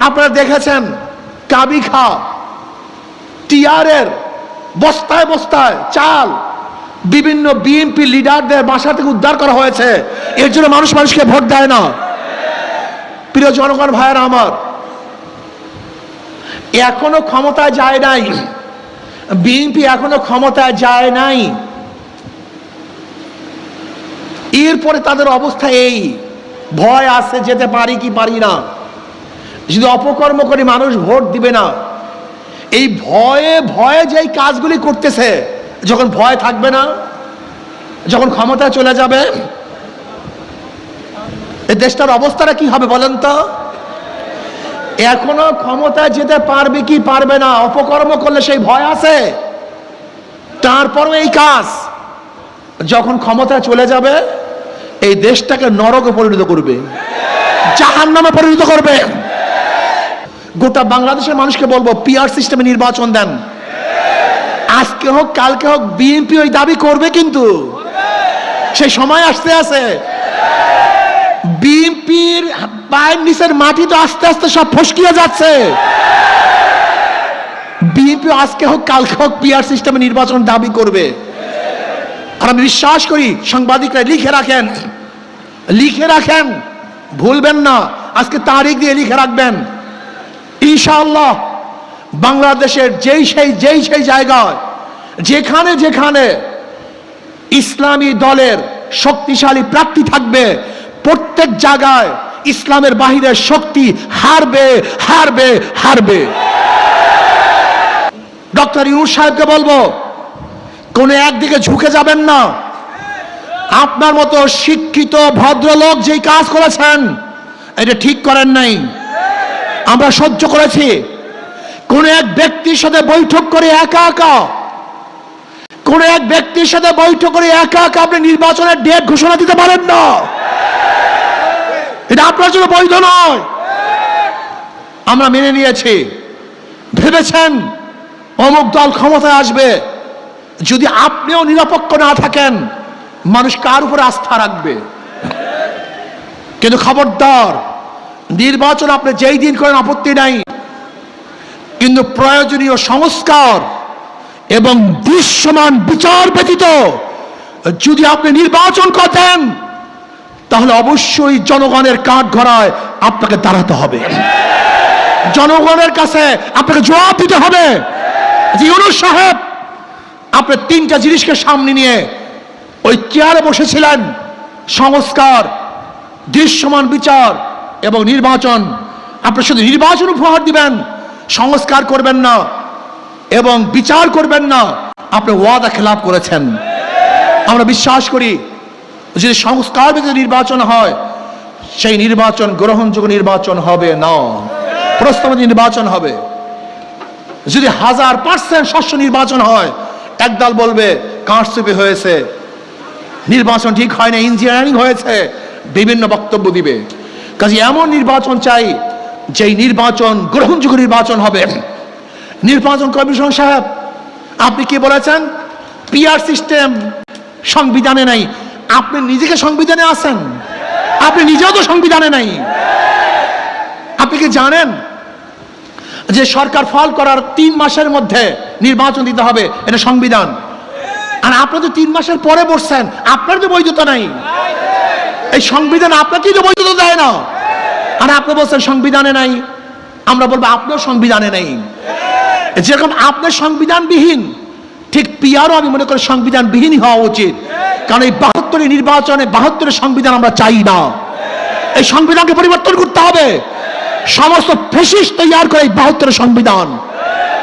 আপনারা দেখেছেন? কাবি খা টিআরের বস্তায় বস্তায় চাল বিভিন্ন বিএনপি লিডারদের বাসা থেকে উদ্ধার করা হয়েছে। এর জন্য মানুষ মানুষকে ভোট দেয় না। প্রিয় জনগণ, ভাইয়েরা আমার, এখনও ক্ষমতায় যায় নাই। বিএনপি এখনও ক্ষমতায় যায় নাই। এরপরে তাদের অবস্থা এই। ভয় আছে যেতে পারি কি পারি না। যদি অপকর্ম করে মানুষ ভোট দিবে না। এই ভয়ে ভয়ে যেই কাজগুলি করতেছে, যখন ভয় থাকবে না, যখন ক্ষমতা চলে যাবে এই দেশটার অবস্থাটা কি হবে বলেন তো? এখনও ক্ষমতায় যেতে পারবে কি পারবে না, অপকর্ম করলে সেই ভয় আছে। তারপরও এই কাজ, যখন ক্ষমতা চলে যাবে, এই দেশটাকে নরকে পরিণত করবে। জাহান নামে পরিণত করবে। গোটা বাংলাদেশের মানুষকে বলব পিআর সিস্টেমে নির্বাচন দেন। আজকে হোক, কালকে হোক বিএনপি ওই দাবি করবে কিন্তু। সেই সময় আসতে আছে। বিএনপির পায়ের নিচের মাটি তো আস্তে আস্তে সব ফসকিয়ে যাচ্ছে। বিএনপি আজকে হোক, কালকে হোক পিআর সিস্টেমে নির্বাচন দাবি করবে। আর আমি বিশ্বাস করি, সাংবাদিকরা লিখে রাখেন লিখে রাখেন, ভুলবেন না। আজকে তারিখ দিয়ে লিখে রাখবেন। ইনশাআল্লাহ বাংলাদেশের যেই সেই যেই সেই জায়গায়, যেখানে যেখানে ইসলামী দলের শক্তিশালী প্রাপ্তি থাকবে, প্রত্যেক জায়গায় ইসলামের বাহিরের শক্তি হারবে হারবে হারবে। ডক্টর ইউনুস সাহেবকে বলব, কোন একদিকে ঝুঁকে যাবেন না। আপনার মতো শিক্ষিত, ভদ্রলোক যেই কাজ করেছেন, এটা ঠিক করেন নাই। আমরা সহ্য করেছি। কোন এক ব্যক্তির সাথে বৈঠক করে একা একা, কোন এক ব্যক্তির সাথে বৈঠক করে একা একা আপনি নির্বাচনের ডেট ঘোষণা দিতে পারেন না। এটা আপনার জন্য বৈধ নয়। আমরা মেনে নিয়েছি। ভেবেছেন অমুক দল ক্ষমতায় আসবে। যদি আপনিও নিরপেক্ষ না থাকেন, মানুষ কার উপরে আস্থা রাখবে? কিন্তু খবরদার নির্বাচন আপনি যেই দিন করেন, আপত্তি নাই। কিন্তু প্রয়োজনীয় সংস্কার এবং দৃশ্যমান বিচার ব্যতীত যদি আপনি নির্বাচন করতেন, তাহলে অবশ্যই জনগণের কাঠ ঘরায় আপনাকে দাঁড়াতে হবে। জনগণের কাছে আপনাকে জবাব দিতে হবে সাহেব, আপনি তিনটা জিনিসকে সামনে নিয়ে ওই চেয়ারে বসেছিলেন। সংস্কার, দৃশ্যমান বিচার এবং নির্বাচন আপনি শুধু নির্বাচন উপহার দিবেন, সংস্কার করবেন না এবং বিচার করবেন না, আপনি ওয়াদা খেলাপ করেছেন। আমরা বিশ্বাস করি, যদি সংস্কার ভিত্তিক নির্বাচন হয়, সেই নির্বাচন, গ্রহণযোগ্য নির্বাচন হবে না। প্রস্তাবিত নির্বাচন হবে। যদি হাজার পার্সেন্ট শস্য নির্বাচন হয়, একদল বলবে কারচুপি হয়েছে? নির্বাচন ঠিক হয় না, ইঞ্জিনিয়ারিং হয়েছে, বিভিন্ন বক্তব্য দিবে। কাজে এমন নির্বাচন চাই, যেই নির্বাচন গ্রহণযোগ্য নির্বাচন হবে। নির্বাচন কমিশন সাহেব, আপনি কি বলেছেন? পিআর সিস্টেম সংবিধানে নাই। আপনি নিজেকে সংবিধানে আছেন। আপনি নিজেও তো সংবিধানে নাই। আপনি কি জানেন যে সরকার ফল করার তিন মাসের মধ্যে নির্বাচন দিতে হবে? এটা সংবিধান। আর আপনি তো তিন মাসের পরে বসছেন। আপনার তো বৈধতা নাই। এই সংবিধান আপনাকেই তো বৈধতা দেয় না। আর আপনি বলছেন সংবিধানে নাই। আমরা বলব আপনিও সংবিধানে নেই। যেরকম আপনার সংবিধানবিহীন, ঠিক পিয়ারও আমি মনে করি সংবিধানবিহীনই হওয়া উচিত। কারণ এই বাহাত্তরের নির্বাচনে বাহাত্তরের সংবিধান আমরা চাই না। এই সংবিধানকে পরিবর্তন করতে হবে। সমস্ত ফেসিস তৈয়ার করে এই বাহাত্তরের সংবিধান।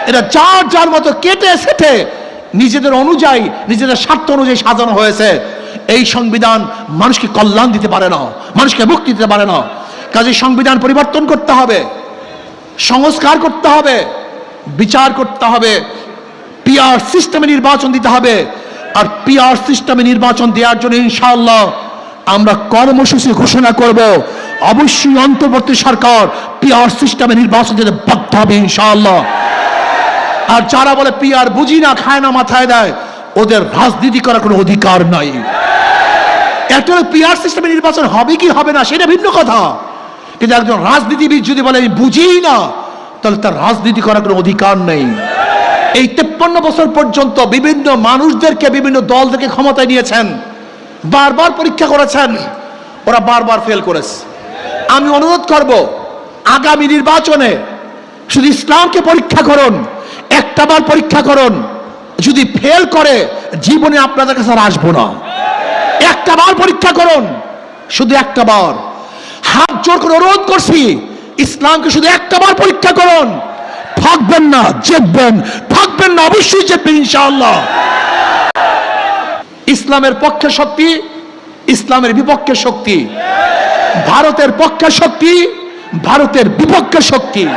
এটা যার যার মতো কেটে সেটে নিজেদের অনুযায়ী, নিজেদের স্বার্থ অনুযায়ী সাজানো হয়েছে। এই সংবিধান মানুষকে কল্যাণ দিতে পারে না, মানুষকে মুক্তি দিতে পারে না। কাজে সংবিধান পরিবর্তন করতে হবে, সংস্কার করতে হবে, বিচার করতে হবে, পিআর সিস্টেমে নির্বাচন দিতে হবে। আর পিআর সিস্টেমে নির্বাচন দেওয়ার জন্য ইনশাআল্লাহ আমরা কর্মসূচি ঘোষণা করব। অবশ্যই অন্তর্বর্তী সরকার পিআর সিস্টেমে নির্বাচন দিতে বাধ্য হবে ইনশাআল্লাহ। আর যারা বলে পিআর বুঝি না, খায় না, মাথায় দেয়, ওদের রাজনীতি করার কোনো অধিকার নাই। একটা পিআর সিস্টেমে নির্বাচন হবে কি হবে না, সেটা ভিন্ন কথা। কিন্তু একজন রাজনীতিবিদ যদি বলে, আমি বুঝি না, তাহলে তার রাজনীতি করার কোনো অধিকার নেই। এই তেপ্পান্ন বছর পর্যন্ত বিভিন্ন মানুষদেরকে, বিভিন্ন দল থেকে ক্ষমতায় নিয়েছেন। বারবার পরীক্ষা করেছেন। ওরা বারবার ফেল করেছে। আমি অনুরোধ করব, আগামী নির্বাচনে শুধু ইসলামকে পরীক্ষা করুন একটা বার পরীক্ষা করুন। যদি ফেল করে, জীবনে আপনাদের কাছে আসব না। একটা বার পরীক্ষা করুন। শুধু একটা বার। হাত জোর করে অনুরোধ করছি, ইসলামকে শুধু একটা বার পরীক্ষা করুন। থাকবেন না, জিতবেন। থাকবেন না, অবশ্যই জিতবেন, ইনশাআল্লাহ। ইসলামের পক্ষে শক্তি, ইসলামের বিপক্ষে শক্তি। ভারতের পক্ষে শক্তি, ভারতের বিপক্ষে শক্তি।